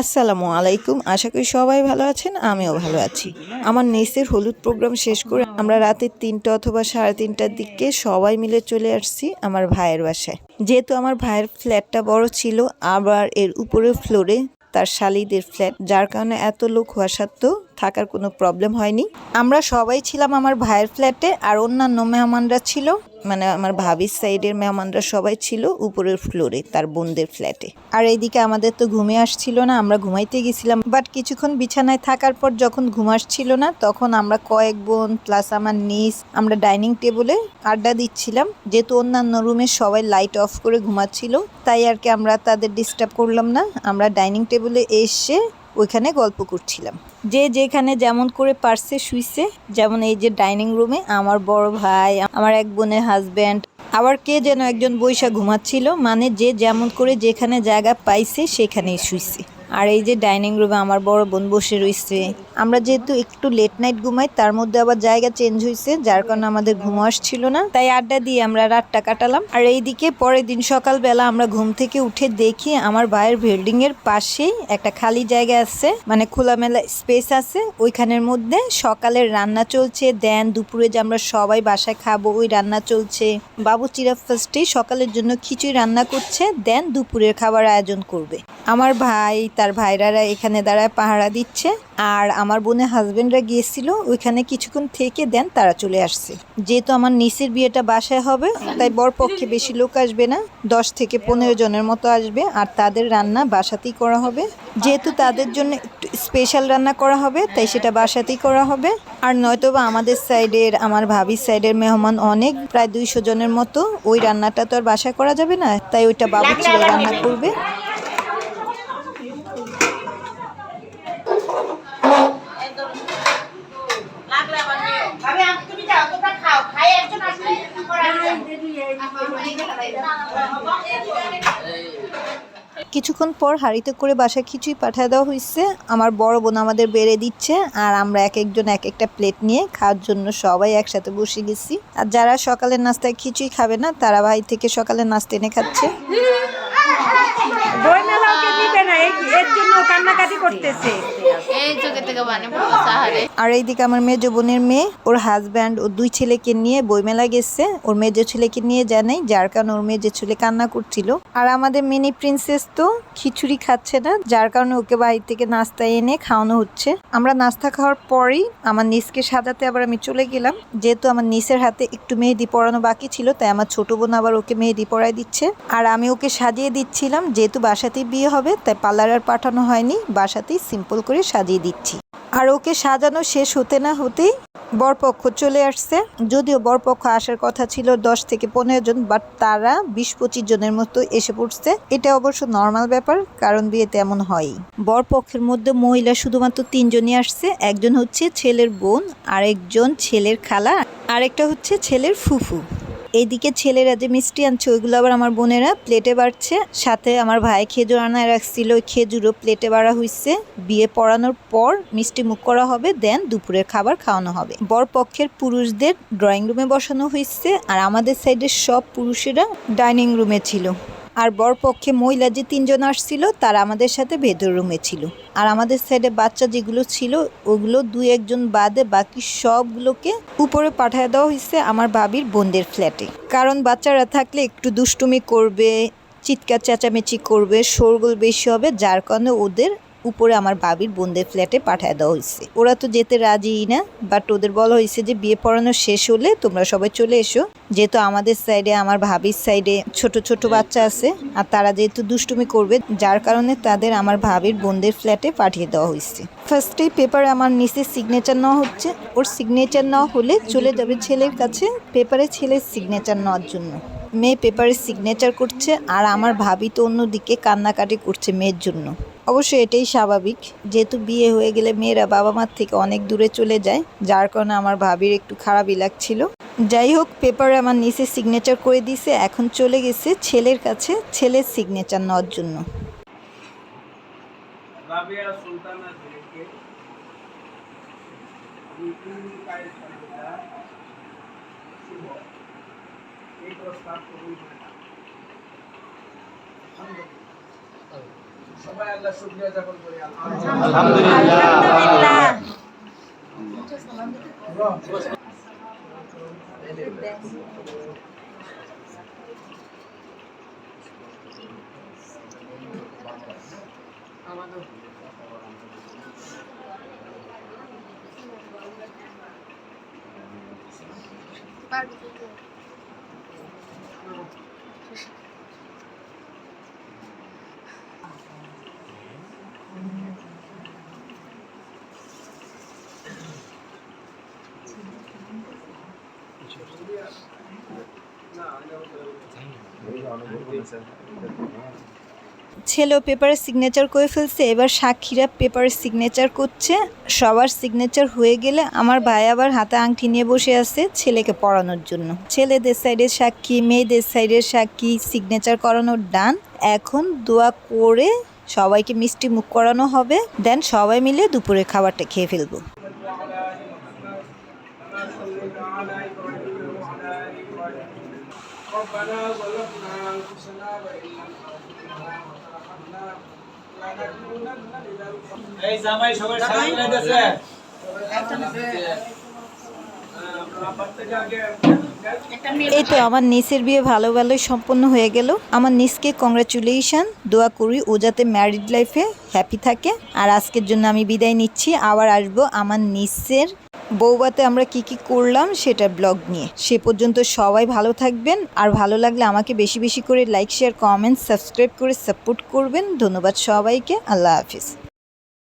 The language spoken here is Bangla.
আসসালামু আলাইকুম। আশা করি সবাই ভালো আছেন, আমিও ভালো আছি। আমার নেসের হলুদ প্রোগ্রাম শেষ করে আমরা রাতে তিনটা অথবা সাড়ে তিনটার দিকে সবাই মিলে চলে আসছি আমার ভাইয়ের বাসায়। যেহেতু আমার ভাইয়ের ফ্ল্যাটটা বড় ছিল, আবার এর উপরের ফ্লোরে তার শালিদের ফ্ল্যাট, যার কারণে এত লোক হওয়া সত্ত্বেও থাকার কোনো প্রবলেম হয়নি। আমরা সবাই ছিলাম আমার ভাইয়ের ফ্ল্যাটে আর অন্যান্য মেহমানরা ছিল। মানে আমার ভাবির সাইডের মেহমানরা সবাই ছিল উপরের ফ্লোরে তার বোনদের ফ্ল্যাটে আর এইদিকে আমাদের তো ঘুমে আসছিল না, আমরা ঘুমাইতে গেছিলাম। বাট কিছুক্ষণ বিছানায় থাকার পর যখন ঘুম আসছিল না, তখন আমরা কয়েক বোন প্লাস আমার নিস আমরা ডাইনিং টেবিলে আড্ডা দিচ্ছিলাম। যেহেতু অন্যান্য রুমে সবাই লাইট অফ করে ঘুমাচ্ছিল, তাই আর কি আমরা তাদের ডিস্টার্ব করলাম না। আমরা ডাইনিং টেবিলে এসে ওইখানে গল্প করছিলাম। যে যেখানে যেমন করে পারছে শুইছে, যেমন এই যে ডাইনিং রুমে আমার বড় ভাই, আমার এক বোনের হাজব্যান্ড, আবার কে যেন একজন বৈশা ঘুমাচ্ছিল মানে যে যেমন করে যেখানে জায়গা পাইছে সেখানেই শুইছে। আর এই যে ডাইনিং রুমে আমার বড় বোন বসে রয়েছে আমরা যেহেতু একটু লেট নাইট ঘুমাই, তার মধ্যে আবার জায়গা চেঞ্জ হয়েছে যার কারণে আমাদের ঘুম আসছিল না। তাই আড্ডা দিয়ে আমরা রাতটা কাটালাম। আর এইদিকে পরের দিন সকালবেলা আমরা ঘুম থেকে উঠে দেখি আমার ভাইয়ের বিল্ডিং এর পাশেই একটা খালি জায়গা আছে মানে খোলামেলা স্পেস আছে। ওইখানের মধ্যে সকালের রান্না চলছে দেন দুপুরে যে আমরা সবাই বাসায় খাব, ওই রান্না চলছে। বাবু চিরা সকালের জন্য খিচুড়ি রান্না করছে দেন দুপুরের খাবার আয়োজন করবে। আমার ভাই, তার ভাইরারা এখানে দাঁড়ায় পাহারা দিচ্ছে আর আমার বোনের হাজবেন্ডরা গিয়েছিল, ওইখানে কিছুক্ষণ থেকে দেন, তারা চলে আসছে। যেহেতু আমার নিচের বিয়েটা বাসায় হবে, তাই বর পক্ষে বেশি লোক আসবে না, দশ থেকে পনেরো জনের মতো আসবে আর তাদের রান্না বাসাতেই করা হবে। যেহেতু তাদের জন্য স্পেশাল রান্না করা হবে, তাই সেটা বাসাতেই করা হবে। আর নয়তোবা আমাদের সাইডের আমার ভাবির সাইডের মেহমান অনেক, প্রায় দুইশো জনের মতো, ওই রান্নাটা তো আর বাসায় করা যাবে না, তাই ওইটা বাবু ছিল রান্না করবে লাগলে আবার নিও ভাবে আমি তুমি যাও তোমরা খাও খাই একজন আসলে করা কিছুক্ষণ পর হাঁড়িতে করে বাসা খিচুড়ি পাঠিয়ে দেওয়া হয়েছে। আমার বড় বোন আমাদের বেড়ে দিচ্ছে আর আমরা এক একজন এক একটা প্লেট নিয়ে খাওয়ার জন্য সবাই একসাথে বসে গেছি। আর যারা সকালের নাস্তায় খিচুড়ি খাবে না, তারা ভাই থেকে সকালের নাস্তা এনে খাচ্ছে। করতেছে। এই চোখে থেকে বানে সাহারে আর এইদিকে আমার মেজো বোনের মেয়ে ওর হাজব্যান্ড ও দুই ছেলেকে নিয়ে বইমেলা গেছে। ওর মেজো ছেলেকে নিয়ে যায় নাই যার কারণে ওর মেজো ছেলে কান্না করছিল। আর আমাদের মিনি প্রিন্সেস তো খিচুড়ি খাচ্ছে না যার কারণে ওকে বাড়ি থেকে নাস্তা এনে খাওয়ানো হচ্ছে। আমরা নাস্তা খাওয়ার পরেই আমার নিসকে সাজাতে আবার আমি চলে গেলাম। যেহেতু আমার নিসের হাতে একটু মেহেদি পরানো বাকি ছিল তাই আমার ছোট বোন আবার ওকে মেহেদি পরাই দিচ্ছে। আর আমি ওকে সাজিয়ে দিচ্ছিলাম যেহেতু বাসাতেই বিয়ে হবে তাই পার্লার আর পাঠানো হয়নি বাসাতেই সিম্পল করে সাজিয়ে দিচ্ছি। আর ওকে সাজানো শেষ হতে না হতেই বরপক্ষ চলে আসছে। যদিও বরপক্ষ আসার কথা ছিল দশ থেকে পনেরো জন বাট তারা বিশ পঁচিশ জনের মতো এসে পড়ছে। এটা অবশ্য নর্মাল ব্যাপার, কারণ বিয়েতে এমন হয়ই। বরপক্ষের মধ্যে মহিলা শুধুমাত্র তিনজনই আসছে। একজন হচ্ছে ছেলের বোন, আরেকজন ছেলের খালা, আরেকটা হচ্ছে ছেলের ফুফু। এইদিকে ছেলেরা যে মিষ্টি আনছে, ওইগুলো আবার আমার বোনেরা প্লেটে বাড়ছে। সাথে আমার ভাই খেজুর আনায় রাখছিল, ওই খেজুরও প্লেটে বাড়া হয়েছে বিয়ে পড়ানোর পর মিষ্টি মুখ করা হবে, দেন দুপুরের খাবার খাওয়ানো হবে। বর পক্ষের পুরুষদের ড্রয়িং রুমে বসানো হয়েছে আর আমাদের সাইডের সব পুরুষেরা ডাইনিং রুমে ছিল। আর বর পক্ষে মহিলা যে তিনজন আসছিল, তারা আমাদের সাথে ভেতর রুমে ছিল। আর আমাদের সাইডে বাচ্চা যেগুলো ছিল, ওগুলো দুই একজন বাদে বাকি সবগুলোকে উপরে পাঠিয়ে দেওয়া হয়েছে আমার ভাবির বোনদের ফ্ল্যাটে কারণ বাচ্চারা থাকলে একটু দুষ্টুমি করবে, চিৎকার চেঁচামেচি করবে, শোরগোল বেশি হবে, যার কারণে ওদের উপরে আমার ভাবির বোনদের ফ্ল্যাটে পাঠায় দেওয়া হয়েছে। ওরা তো যেতে রাজিই না বাট ওদের বলা হয়েছে যে বিয়ে পড়ানো শেষ হলে তোমরা সবাই চলে এসো। যেহেতু আমাদের সাইডে আমার ভাবির সাইডে ছোট ছোট বাচ্চা আছে, আর তারা যেহেতু দুষ্টুমি করবে, যার কারণে তাদের আমার ভাবির বোনদের ফ্ল্যাটে পাঠিয়ে দেওয়া হয়েছে। ফার্স্টে পেপারে আমার নিচে সিগনেচার নেওয়া হচ্ছে। ওর সিগনেচার নেওয়া হলে চলে যাবে ছেলের কাছে পেপারে ছেলের সিগনেচার নেওয়ার জন্য। মেয়ে পেপারে সিগনেচার করছে, আর আমার ভাবি তো অন্যদিকে কান্নাকাটি করছে মেয়ের জন্য। অবশ্য এটাই স্বাভাবিক, যেহেতু বিয়ে হয়ে গেলে মেয়েরা বাবা মার থেকে অনেক দূরে চলে যায়, যার কারণে আমার ভাবির একটু খারাপই লাগছিল। যাই হোক, পেপারে আমার নিচে সিগনেচার করে দিয়েছে, এখন চলে গেছে ছেলের কাছে, ছেলের সিগনেচার নেওয়ার জন্য। সবাই আল্লাহ শুকরিয়া যাপন করি আলহামদুলিল্লাহ। ছেলেও পেপারে সিগনেচার করে ফেলছে, এবার সাক্ষীরা পেপারে সিগনেচার করছে, সবার সিগনেচার হয়ে গেলে আমার ভাই আবার হাতে আংটি নিয়ে বসে আছে ছেলেকে পড়ানোর জন্য। ছেলেদের সাইডের সাক্ষী, মেয়েদের সাইডের সাক্ষী সিগনেচার করানোর ডান। এখন দোয়া করে সবাইকে মিষ্টি মুখ করানো হবে, দেন সবাই মিলে দুপুরে খাবারটা খেয়ে ফেলব। ربنا ظلمنا انفسنا وان لم تغفر لنا وترحمنا لنكونن من الخاسرين এই জামাই সবাই সালাম দিতেছে আপনার থেকে আগে এই তো আমার নিসের বিয়ে ভালো ভালোই সম্পন্ন হয়ে গেল আমার নিসকে কংগ্রাচুলেশন দোয়া করি ও যাতে ম্যারিড লাইফে হ্যাপি থাকে আর আজকের জন্য আমি বিদায় নিচ্ছি আবার আসবো আমার নিসের বৌবাতে আমরা কি কি করলাম সেটা ব্লগ নিয়ে। সে পর্যন্ত সবাই ভালো থাকবেন আর ভালো লাগলে আমাকে বেশি বেশি করে লাইক, শেয়ার, কমেন্ট, সাবস্ক্রাইব করে সাপোর্ট করবেন। ধন্যবাদ সবাইকে। আল্লাহ হাফিজ।